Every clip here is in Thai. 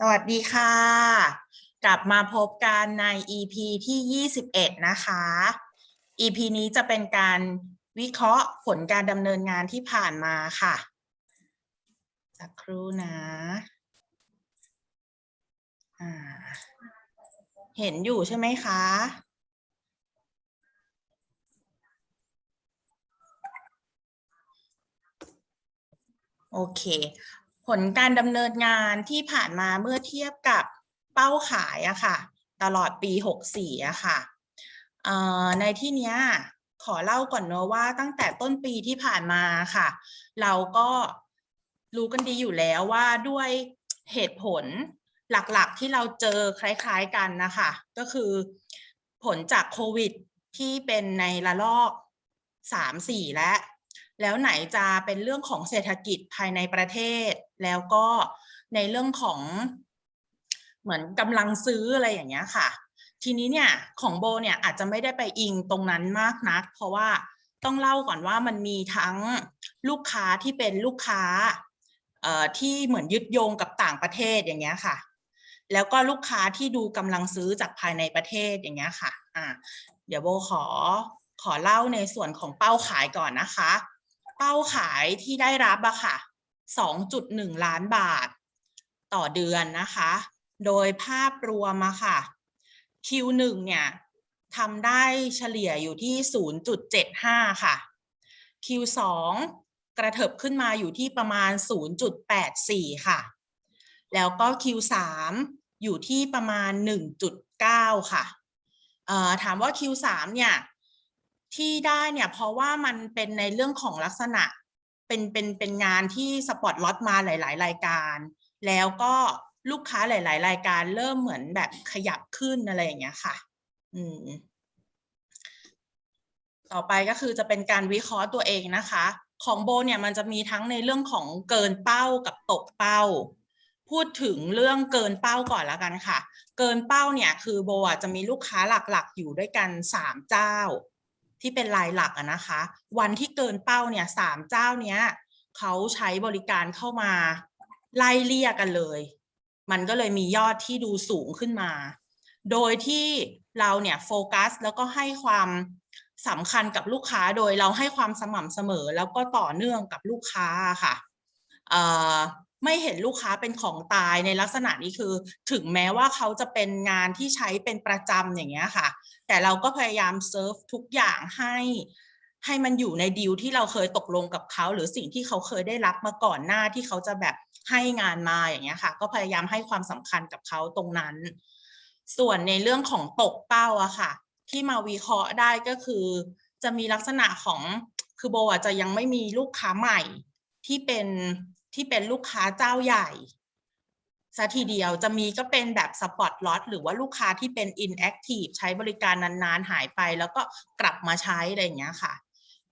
สวัสดีค่ะ กลับมาพบกันใน EP ที่ 21 นะคะ EP นี้จะเป็นการวิเคราะห์ผลการดำเนินงานที่ผ่านมาค่ะ สักครู่นะเห็นอยู่ใช่ไหมคะ โอเค ผลการดำเนินงานที่ผ่านมาเมื่อเทียบกับเป้าขายอะค่ะ ตลอดปี 64อะค่ะในที่นี้ขอเล่าก่อนเนอะว่าตั้งแต่ต้นปีที่ผ่านมาค่ะ เราก็รู้กันดีอยู่แล้วว่าด้วยเหตุผลหลักๆที่เราเจอคล้ายๆกันนะคะ ก็คือผลจากโควิดที่เป็นในระลอก 3-4 และ แล้วไหนจะเป็นเรื่องของเศรษฐกิจภายในประเทศ แล้วก็ในเรื่องของเหมือนกำลังซื้ออะไรอย่างเงี้ยค่ะ ทีนี้เนี่ยของโบเนี่ยอาจจะไม่ได้ไปอิงตรงนั้นมากนัก เพราะว่าต้องเล่าก่อนว่ามันมีทั้งลูกค้าที่เป็นลูกค้าเอ่อที่เหมือนยึดโยงกับต่างประเทศอย่างเงี้ยค่ะ แล้วก็ลูกค้าที่ดูกำลังซื้อจากภายในประเทศอย่างเงี้ยค่ะอ่าเดี๋ยวโบขอขอเล่าในส่วนของเป้าขายก่อนนะคะ เป้าขายที่ได้รับอะค่ะ 2.1 ล้านบาท ต่อเดือนนะคะ โดยภาพรวมอะค่ะ Q1 เนี่ยทำได้เฉลี่ยอยู่ที่ 0.75 ค่ะ Q2 กระเถิบขึ้นมาอยู่ที่ประมาณ 0.84 ค่ะ แล้วก็ Q3 อยู่ที่ประมาณ 1.9 ค่ะเอ่อถามว่า Q3 เนี่ย ที่ได้เนี่ยเพราะว่ามันเป็นในเรื่องของลักษณะเป็นเป็นเป็นงานที่สปอตล็อตมาหลาย ๆ รายการ แล้วก็ลูกค้าหลาย ๆ รายการเริ่มเหมือนแบบขยับขึ้นอะไรอย่างเงี้ยค่ะ อืม ต่อไปก็คือจะเป็นการวิเคราะห์ตัวเองนะคะ ของโบเนี่ยมันจะมีทั้งในเรื่องของเกินเป้ากับตกเป้า พูดถึงเรื่องเกินเป้าก่อนแล้วกันค่ะ เกินเป้าเนี่ย คือโบอะจะมีลูกค้าหลัก ๆ อยู่ด้วยกันสามเจ้า ที่เป็นรายหลักอะนะคะ วันที่เกินเป้าเนี่ยสามเจ้าเนี้ยเขาใช้บริการเข้ามาไล่เลี่ยกันเลย มันก็เลยมียอดที่ดูสูงขึ้นมา โดยที่เราเนี่ยโฟกัสแล้วก็ให้ความสำคัญกับลูกค้าโดยเราให้ความสม่ำเสมอแล้วก็ต่อเนื่องกับลูกค้าค่ะ ไม่เห็นลูกค้าเป็นของตายในลักษณะนี้คือ ถึงแม้ว่าเขาจะเป็นงานที่ใช้เป็นประจำอย่างเงี้ยค่ะ แต่เราก็พยายามเซิร์ฟทุกอย่างให้ให้มันอยู่ในดีลที่เราเคยตกลงกับเขา หรือสิ่งที่เขาเคยได้รับมาก่อนหน้าที่เขาจะแบบให้งานมาอย่างเงี้ยค่ะ ก็พยายามให้ความสำคัญกับเขาตรงนั้น ส่วนในเรื่องของตกเป้าอะค่ะ ที่มาวิเคราะห์ได้ก็คือ จะมีลักษณะของคือโบอะจะยังไม่มีลูกค้าใหม่ที่เป็น ที่เป็นลูกค้าเจ้าใหญ่ซะทีเดียวจะมีก็เป็นแบบสปอตล็อตหรือว่าลูกค้าที่เป็น inactive ใช้บริการนานๆหายไป แล้วก็กลับมาใช้อะไรอย่างเงี้ยค่ะ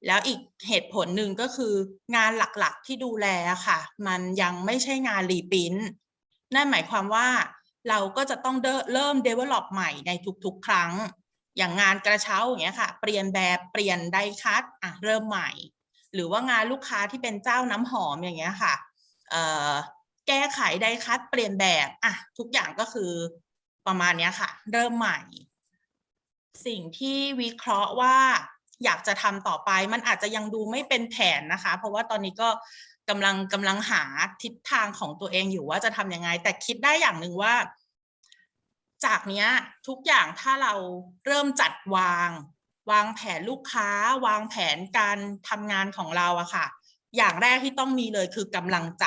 แล้วอีกเหตุผลหนึ่งก็คืองานหลักๆที่ดูแลค่ะ มันยังไม่ใช่งานรีพินนั่นหมายความว่าเราก็จะต้องเริ่ม develop ใหม่ในทุกๆ ครั้ง อย่างงานกระเช้าอย่างเงี้ยค่ะ เปลี่ยนแบบเปลี่ยนไดคัตอะเริ่มใหม่ หรือว่างานลูกค้าที่เป็นเจ้าน้ำหอมอย่างเงี้ยค่ะ แก้ไขไดคัตเปลี่ยนแบบอะทุกอย่างก็คือประมาณนี้ค่ะ เริ่มใหม่ สิ่งที่วิเคราะห์ว่าอยากจะทำต่อไปมันอาจจะยังดูไม่เป็นแผนนะคะ เพราะว่าตอนนี้ก็กำลังกำลังหาทิศทางของตัวเองอยู่ว่าจะทำยังไง แต่คิดได้อย่างหนึ่งว่า จากเนี้ยทุกอย่างถ้าเราเริ่มจัดวาง วางแผนลูกค้า วางแผนการทำงานของเราอะค่ะ อย่างแรกที่ต้องมีเลยคือกำลังใจ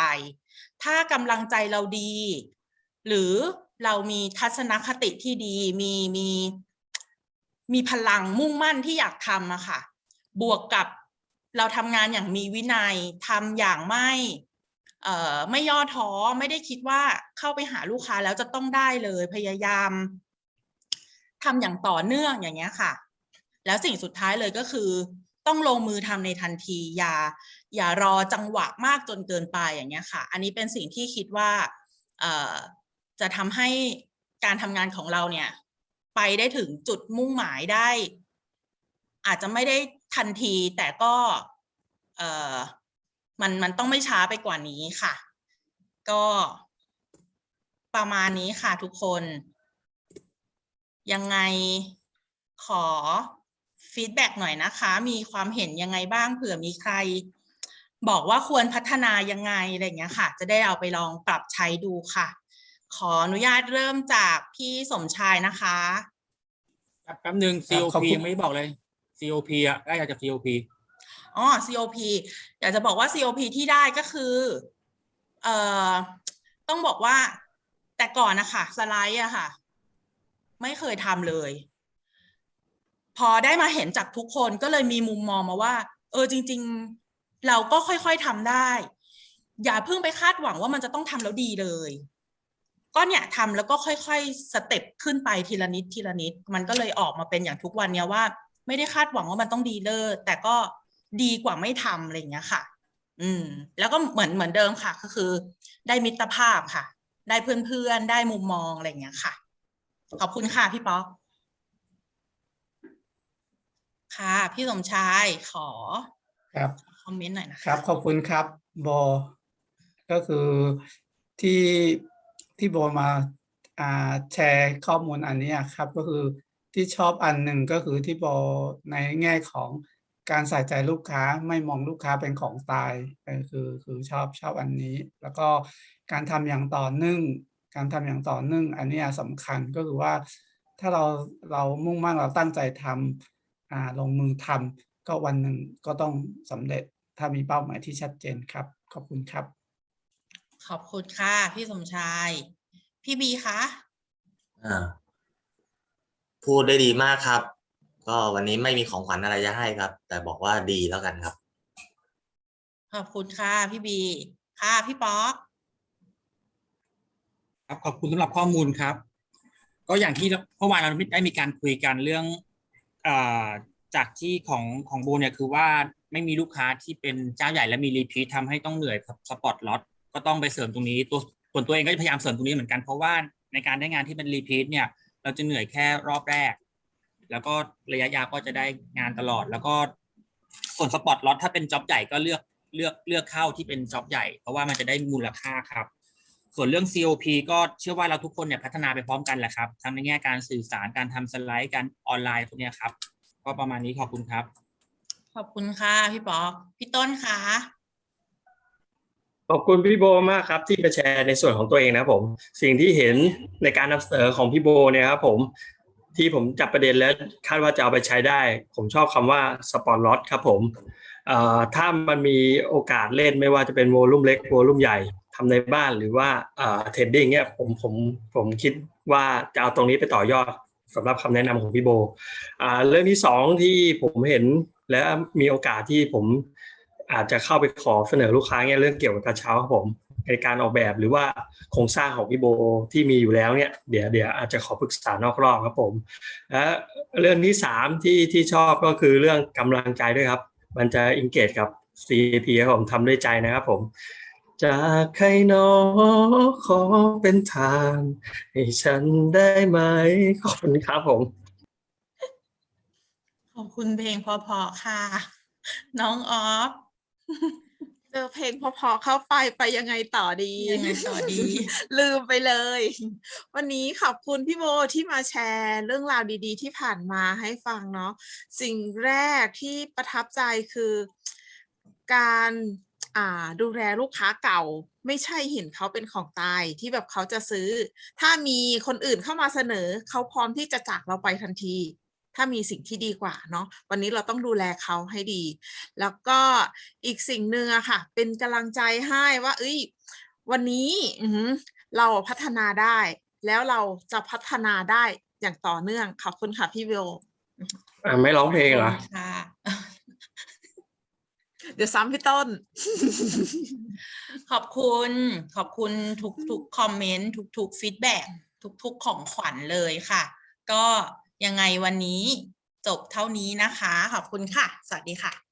ถ้ากำลังใจเราดี หรือเรามีทัศนคติที่ดี มีมีมีพลังมุ่งมั่นที่อยากทำอะค่ะ บวกกับเราทำงานอย่างมีวินัยทำอย่างไม่เอ่อไม่ย่อท้อไม่ได้คิดว่าเข้าไปหาลูกค้าแล้วจะต้องได้เลยพยายามทำอย่างต่อเนื่องอย่างเงี้ยค่ะ แล้วสิ่งสุดท้ายเลยก็คือ ต้องลงมือทำในทันทีอย่า อย่ารอจังหวะมากจนเกินไปอย่างเงี้ยค่ะ อันนี้เป็นสิ่งที่คิดว่าจะทำให้การทำงานของเราเนี่ย ไปได้ถึงจุดมุ่งหมายได้ อาจจะไม่ได้ทันทีแต่ก็มันมันต้องไม่ช้าไปกว่านี้ค่ะ ก็ประมาณนี้ค่ะทุกคน ยังไงขอฟีดแบ็กหน่อยนะคะ มีความเห็นยังไงบ้างเผื่อมีใคร บอกว่าควรพัฒนายังไงอะไรอย่างเงี้ยค่ะ จะได้เอาไปลองปรับใช้ดูค่ะ ขออนุญาตเริ่มจากพี่สมชายนะคะ ครับแป๊บหนึ่งครับขอบ COP คุณ ยังไม่ได้บอกเลย COP อะได้จาก COP อ๋อ COP อยากจะบอกว่า COP ที่ได้ก็คือเอ่อต้องบอกว่าแต่ก่อนนะคะสไลด์อะค่ะ ไม่เคยทำเลย พอได้มาเห็นจากทุกคนก็เลยมีมุมมองมาว่า เออจริงๆ เราก็ค่อยๆทำได้ อย่าเพิ่งไปคาดหวังว่ามันจะต้องทำแล้วดีเลย ก็เนี่ยทำแล้วก็ค่อยๆสเต็ปขึ้นไปทีละนิดทีละนิด มันก็เลยออกมาเป็นอย่างทุกวันเนี้ยว่า ไม่ได้คาดหวังว่ามันต้องดีเลิศแต่ก็ดีกว่าไม่ทำอะไรอย่างเงี้ยค่ะ อืม แล้วก็เหมือนเหมือนเดิมค่ะ ก็คือ ได้มิตรภาพค่ะ ได้เพื่อนๆ ได้มุมมองอะไรอย่างเงี้ยค่ะ ขอบคุณค่ะพี่ป๊อกค่ะ พี่สมชายขอครับ อมเมนต์หน่อยนะคครับขอบคุณครับโบก็คือที่ที่โบมาอ่าแชร์ข้อมูลอันนี้ครับก็คือที่ชอบอันหนึ่งก็คือที่โบในแง่ของการใส่ใจลูกค้าไม่มองลูกค้าเป็นของตายคือคือชอบชอบอันนี้ แล้วก็การทำอย่างต่อเนื่องการทำอย่างต่อเนื่องอันนี้สำคัญก็คือว่าถ้าเราเรามุ่งมั่นเราตั้งใจทำอ่าลงมือทำก็วันหนึ่งก็ต้องสำเร็จ ถ้ามีเป้าหมายที่ชัดเจนครับ ขอบคุณครับ ขอบคุณค่ะ พี่สมชาย พี่บีคะอ่าพูดได้ดีมากครับ ก็วันนี้ไม่มีของขวัญอะไรจะให้ครับ แต่บอกว่าดีแล้วกันครับ ขอบคุณค่ะ พี่บี ค่ะ พี่ป๊อกครับขอบคุณสำหรับข้อมูลครับ ก็อย่างที่เมื่อวานเราได้มีการคุยกันเรื่องอา จากที่ของของโบเนี่ยคือว่าไม่มีลูกค้าที่เป็นเจ้าใหญ่และมีรีพีททำให้ต้องเหนื่อยกับสปอตล็อตก็ต้องไปเสริมตรงนี้ตัวส่วนตัวเองก็พยายามเสริมตรงนี้เหมือนกันเพราะว่าในการได้งานที่เป็นรีพีทเนี่ยเราจะเหนื่อยแค่รอบแรก แล้วก็ระยะยาวก็จะได้งานตลอด แล้วก็ส่วนสปอตล็อตถ้าเป็นจ็อบใหญ่ก็เลือกเลือกเลือกเข้าที่เป็นจ็อบใหญ่ เพราะว่ามันจะได้มูลค่าครับ ส่วนเรื่อง COP ก็เชื่อว่าเราทุกคนเนี่ยพัฒนาไปพร้อมกันแหละครับทั้งในแง่การสื่อสารการทำสไลด์การออนไลน์พวกนี้ครับ ก็ประมาณนี้ขอบคุณครับ ขอบคุณค่ะพี่ป๊อกพี่ต้นคะขอบคุณพี่โบมากครับที่มาแชร์ในส่วนของตัวเองนะครับผม สิ่งที่เห็นในการนำเสนอของพี่โบเนี่ยครับผมที่ผมจับประเด็นแล้วคาดว่าจะเอาไปใช้ได้ ผมชอบคำว่าสปอร์ตล็อตครับผมเอ่อถ้ามันมีโอกาสเล่นไม่ว่าจะเป็นโวลุ่มเล็กโวลุ่มใหญ่ทำในบ้านหรือว่าเอ่อเทรดดิ้งเนี่ยผมผมผมคิดว่าจะเอาตรงนี้ไปต่อยอด สำหรับคำแนะนำของพี่โบอ่าเรื่องที่สองที่ผมเห็นและมีโอกาสที่ผมอาจจะเข้าไปขอเสนอลูกค้าเนี่ยเรื่องเกี่ยวกับกระเช้าครับผมในการออกแบบหรือว่าโครงสร้างของพี่โบที่มีอยู่แล้วเนี่ยเดี๋ยวเดี๋ยวอาจจะขอปรึกษานอกรอบครับผมและเรื่องที่สามที่ที่ชอบก็คือเรื่องกำลังใจด้วยครับ มันจะอิงเกจกับ CP ครับผมทำด้วยใจนะครับผม จากใครหนอขอเป็นทางให้ฉันได้ไหม ขอบคุณครับผม ขอบคุณเพลงเพอๆค่ะ น้องออฟเจอเพลงเพอๆเข้าไปไปยังไงต่อดียังไงต่อดี ลืมไปเลย วันนี้ขอบคุณพี่โบที่มาแชร์เรื่องราวดีๆ ที่ผ่านมาให้ฟังเนาะสิ่งแรกที่ประทับใจคือการ อ่าดูแลลูกค้าเก่า ไม่ใช่เห็นเขาเป็นของตายที่แบบเขาจะซื้อ ถ้ามีคนอื่นเข้ามาเสนอ เขาพร้อมที่จะจากเราไปทันที ถ้ามีสิ่งที่ดีกว่าเนาะวันนี้เราต้องดูแลเขาให้ดี แล้วก็อีกสิ่งหนึ่งอะค่ะ เป็นกำลังใจให้ว่า เอ้ย วันนี้อือหือเราพัฒนาได้ แล้วเราจะพัฒนาได้อย่างต่อเนื่องขอบคุณค่ะพี่วิวอ่าไม่ร้องเพลงเหรอค่ะ เดี๋ยวซ้ำพี่ต้น ขอบคุณขอบคุณทุกทุกคอมเมนต์ทุกทุกฟีดแบ็ทุกทุกของขวัญเลยค่ะ ก็ยังไงวันนี้จบเท่านี้นะคะ ขอบคุณค่ะ สวัสดีค่ะ